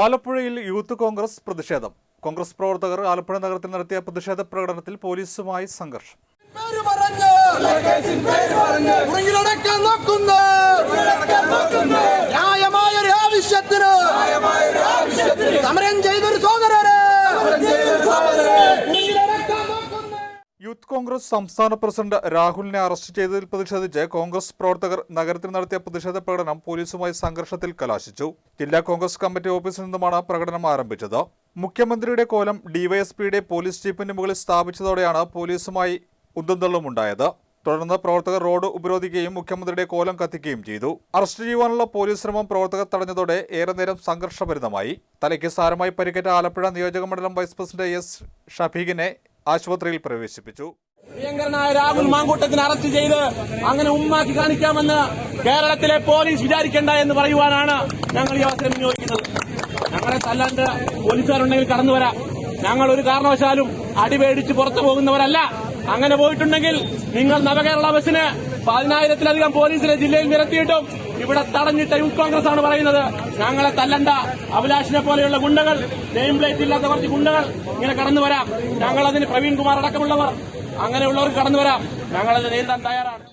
ആലപ്പുഴയിൽ യൂത്ത് കോൺഗ്രസ് പ്രതിഷേധം. കോൺഗ്രസ് പ്രവർത്തകർ ആലപ്പുഴ നഗരത്തിൽ നടത്തിയ പ്രതിഷേധ പ്രകടനത്തിൽ പോലീസുമായി സംഘർഷം. യൂത്ത് കോൺഗ്രസ് സംസ്ഥാന പ്രസിഡന്റ് രാഹുലിനെ അറസ്റ്റ് ചെയ്തതിൽ പ്രതിഷേധിച്ച് കോൺഗ്രസ് പ്രവർത്തകർ നഗരത്തിൽ നടത്തിയ പ്രതിഷേധ പ്രകടനം പോലീസുമായി സംഘർഷത്തിൽ കലാശിച്ചു. ജില്ലാ കോൺഗ്രസ് കമ്മിറ്റി ഓഫീസിൽ നിന്നുമാണ് പ്രകടനം ആരംഭിച്ചത്. മുഖ്യമന്ത്രിയുടെ കോലം ഡിവൈഎസ്പിയുടെ പോലീസ് ജീപ്പിന് മുകളിൽ സ്ഥാപിച്ചതോടെയാണ് പോലീസുമായി ഉന്തുന്തള്ളുമുണ്ടായത്. തുടർന്ന് പ്രവർത്തകർ റോഡ് ഉപരോധിക്കുകയും മുഖ്യമന്ത്രിയുടെ കോലം കത്തിക്കുകയും ചെയ്തു. അറസ്റ്റ് ചെയ്യുവാനുള്ള പോലീസ് ശ്രമം പ്രവർത്തകർ തടഞ്ഞതോടെ ഏറെ നേരം സംഘർഷഭരിതമായി. തലയ്ക്ക് സാരമായി പരിക്കേറ്റ ആലപ്പുഴ നിയോജക മണ്ഡലം വൈസ് പ്രസിഡന്റ് എസ് ഷഫീഖിനെ ആശുപത്രിയിൽ പ്രവേശിപ്പിച്ചു. പ്രിയങ്കരനായ രാഹുൽ മാങ്കൂട്ടത്തിന് അറസ്റ്റ് ചെയ്ത് അങ്ങനെ ഉമ്മാക്കി കാണിക്കാമെന്ന് കേരളത്തിലെ പോലീസ് വിചാരിക്കേണ്ട എന്ന് പറയുവാനാണ് ഞങ്ങൾ ഈ അവസരം വിനിയോഗിക്കുന്നത്. ഞങ്ങളെ തല്ലാണ്ട് പോലീസുകാരുണ്ടെങ്കിൽ കടന്നു വരാം. ഞങ്ങൾ ഒരു കാരണവശാലും അടിപേടിച്ച് പുറത്തു പോകുന്നവരല്ല. അങ്ങനെ പോയിട്ടുണ്ടെങ്കിൽ നിങ്ങൾ നവകേരള ബസിന് പതിനായിരത്തിലധികം പോലീസിനെ ജില്ലയിൽ നിരത്തിയിട്ടും ഇവിടെ തടഞ്ഞിട്ട യൂത്ത് കോൺഗ്രസ് ആണ് പറയുന്നത്. ഞങ്ങളെ തല്ലണ്ട. അഭിലാഷിനെ പോലെയുള്ള ഗുണ്ടകൾ നെയിം പ്ലേറ്റ് ഇല്ലാത്ത കുറച്ച് ഗുണ്ടകൾ ഇങ്ങനെ കടന്നു വരാം. ഞങ്ങളതിന് പ്രവീൺകുമാർ പ്രവീൺ കുമാർ അടക്കമുള്ളവർ അങ്ങനെയുള്ളവർ കടന്നു വരാം. ഞങ്ങളത് നേരിടാൻ തയ്യാറാണ്.